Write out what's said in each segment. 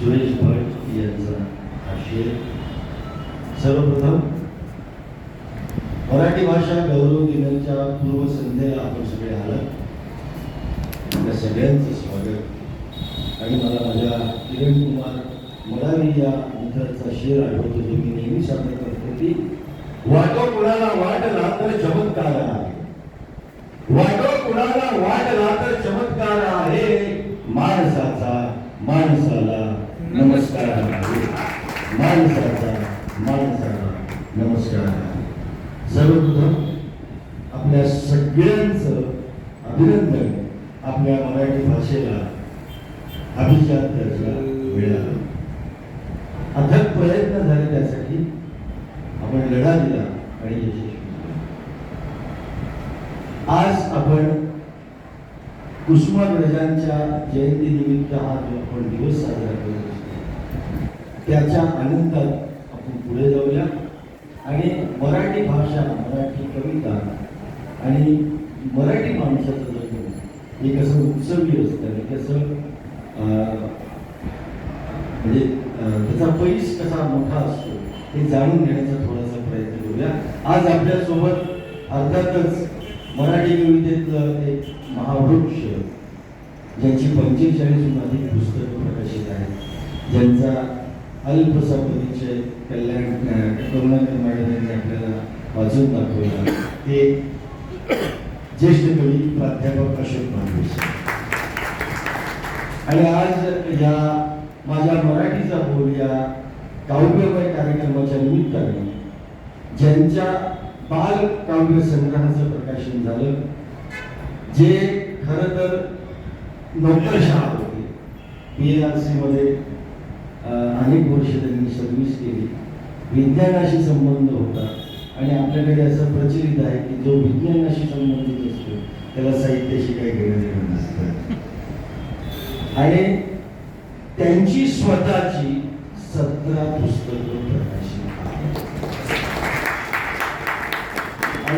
सुरेश भट यांचा आशय. सर्वप्रथम मराठी भाषा गौरव दिनाच्या पूर्वसंध्येला आपण सगळे आलात. आपल्या सगळ्यांचं स्वागत. आणि मला माझ्या किरण कुमार मरावी या मित्राचा शेर आठवतो जो मी नेहमी सादर करतो की वाटो कुणाला वाटला तर चमत्कार आहे. वाटो कुणाला वाटला तर चमत्कार आहे. माणसाचा माणसाला नमस्कार. आहे माणसाचा माणसाला नमस्कार. सर्वप्रथम आपल्या सगळ्यांचं अभिनंदन आपल्या मराठी भाषेला अभिजात दर्जा मिळाला. अथक प्रयत्न झाले त्यासाठी आपण लढा दिला आणि यशस्वी झालो. आज आपण कुसुमाग्रजांच्या जयंतीनिमित्त हा जो आपण दिवस साजरा करत असतो त्याच्या आनंदात आपण पुढे जाऊया. आणि मराठी भाषा मराठी कविता आणि मराठी माणसाचं जगण हे कसं उत्सवी असतं आणि कसं म्हणजे त्याचा पैस कसा मोठा असतो हे जाणून घेण्याचा थोडासा प्रयत्न करूया. आज आपल्यासोबत अर्थातच मराठी कवितेतलं एक महावृक्ष ज्यांची पंचेचाळीसहून अधिक पुस्तकं प्रकाशित आहेत. ज्यांचा अल्पसा परिचय कल्याण अं, करुणाकर यांनी आपल्याला वाचून दाखवला ते ज्येष्ठ कवी प्राध्यापक अशोक मानवेश आणि आज या माझ्या मराठीचा बोल या काव्यमय कार्यक्रमाच्या निमित्ताने ज्यांच्या बाल काव्य संग्रहाचं प्रकाशन झालं. जे खर तर नोकरशाह होते. पी एल आर सीमध्ये अनेक वर्ष त्यांनी सर्व्हिस केली. विज्ञानाशी संबंध होता. आणि आपल्याकडे असं प्रचलित आहे की जो विज्ञानाशी संबंधित असतो त्याला साहित्याशी काही घेणं देणं नसतं. आणि त्यांची स्वतःची सतरा पुस्तकं प्रकाशित आहेत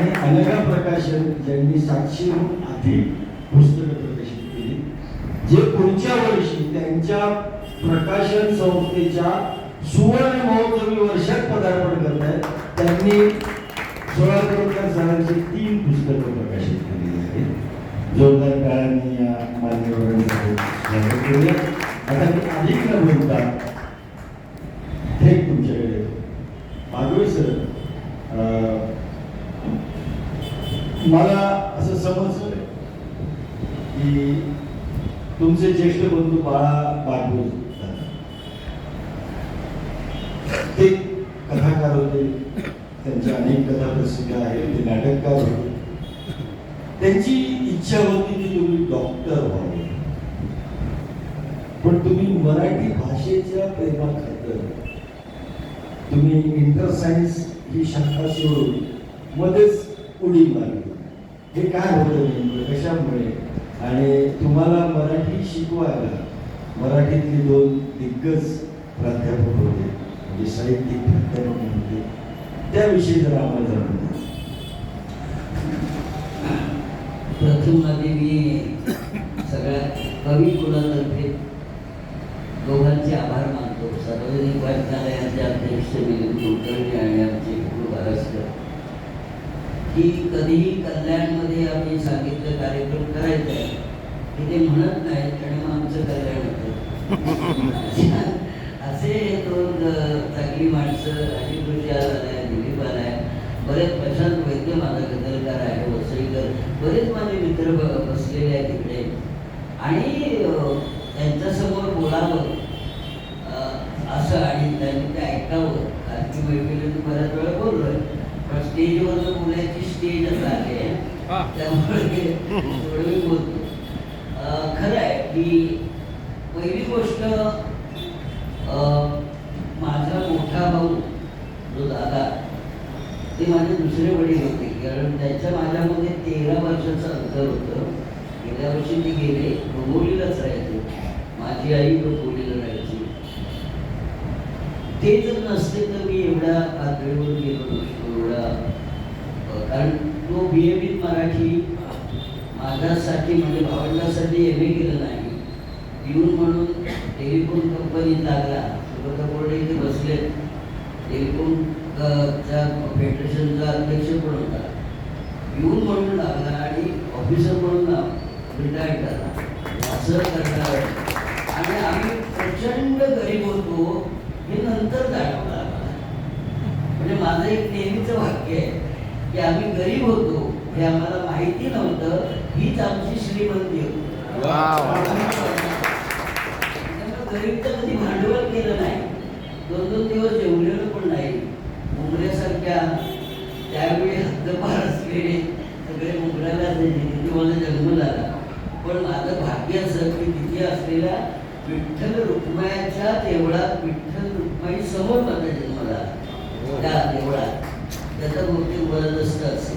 आणि अनघा प्रकाशन ज्यांनी सातशेहून अधिक पुस्तकं प्रकाशित केली जे पुढच्या वर्षी त्यांच्या प्रकाशन संस्थेच्या सुवर्ण महोत्सवी वर्षात पदार्पण करत आहेत त्यांनी सोळा करोडकर सरांची तीन पुस्तकं प्रकाशित केलेली आहेत. जोरदार काळांनी या मान्यवरांचं आता मी अधिक न बोलता मला असं समजलं की तुमचे ज्येष्ठ बंधू बाळा बागवे ते कथाकार होते. त्यांच्या अनेक कथा प्रसिद्ध आहेत. ते नाटककार होते. त्यांची इच्छा होती की तुम्ही डॉक्टर व्हावे. पण तुम्ही मराठी भाषेच्या प्रेमाखातर तुम्ही इंटर सायन्स ही शाखा सोडून मध्येच उडी मारली. हे काय होतं नेमकं? कशामुळे? आणि तुम्हाला मराठी शिकवायला मराठीतले दोन दिग्गज प्राध्यापक होते म्हणजे साहित्यिक प्राध्यापक होते त्याविषयी जरा आम्हाला जाणून द्या. प्रथम आधी मी सगळ्या कवी कुलातर्फे दोघांचे आभार मानतो. सार्वजनिक वाचनालयाचे अध्यक्ष मिलिंद कुलकर्णी आणि आमचे गुरु बारसकर की कधीही कल्याणमध्ये आम्ही सांगितलं कार्यक्रम करायचा आहे की ते म्हणत नाहीत आणि मग आमचं कल्याण होतं. असे दोन चांगली माणसं अजित जोशी आहे दिलीप बरेच प्रशांत वैद्य माझा गदलकार आहे वसईकर. बरेच माझे मित्र बसलेले आहेत तिकडे आणि त्यांच्यासमोर बोलावं अ, असं आणि त्यांनी ते ऐकावं कारण की मैफिलीत बऱ्याच वेळा बोललोय पण स्टेजवर बोलायची स्टेजच आहे त्यामुळे थोडं मी बोलतो. खरं आहे की पहिली गोष्ट माझा मोठा भाऊ जो दादा ते माझे दुसरे वडील होते. कारण त्यांच्या माझ्यामध्ये तेरा वर्षाचं अंतर होतं. गेल्या वर्षी ते गेले डोंबिवलीलाच राहायचे. माझी आई डोंबिवलीला राहायची. ते जर नसते तर मी एवढ्या पातळीवर गेलो नसतो एवढा कारण तो बी ए बीत मराठी माझ्यासाठी म्हणजे भावंडासाठी एम ए केलं नाही येऊन म्हणून टेलिफोन कंपनीत लागला. सुगंधा बोर्डे इथे बसले. टेलिफोन फेडरेशनचा अध्यक्ष पण होता. येऊन म्हणून लागला आणि ऑफिसर म्हणून रिटायर झाला. असं करणार आणि आम्ही प्रचंड गरीब होतो. हे नंतर जाणवलं म्हणजे माझं एक नेहमीचं वाक्य आहे. की आम्ही गरीब होतो हे आम्हाला माहिती नव्हतं. हीच आमची श्रीमंती होती त्यामुळे गरीबचं कधी भांडवल केलं नाही. दोन दोन दिवस जेवलेलं पण नाही. मुंबऱ्यासारख्या त्यावेळी हद्दपार असलेले सगळे मुंबऱ्याला तिथे मला जन्म झाला. पण माझं भाग्य असं की तिथे असलेल्या विठ्ठल रुक्मायाच्या देवळात विठ्ठल रुक्माई समोर माझा जन्म झाला. त्या देवळात. দেখার মধ্যে বয়োজ্যেষ্ঠ আছে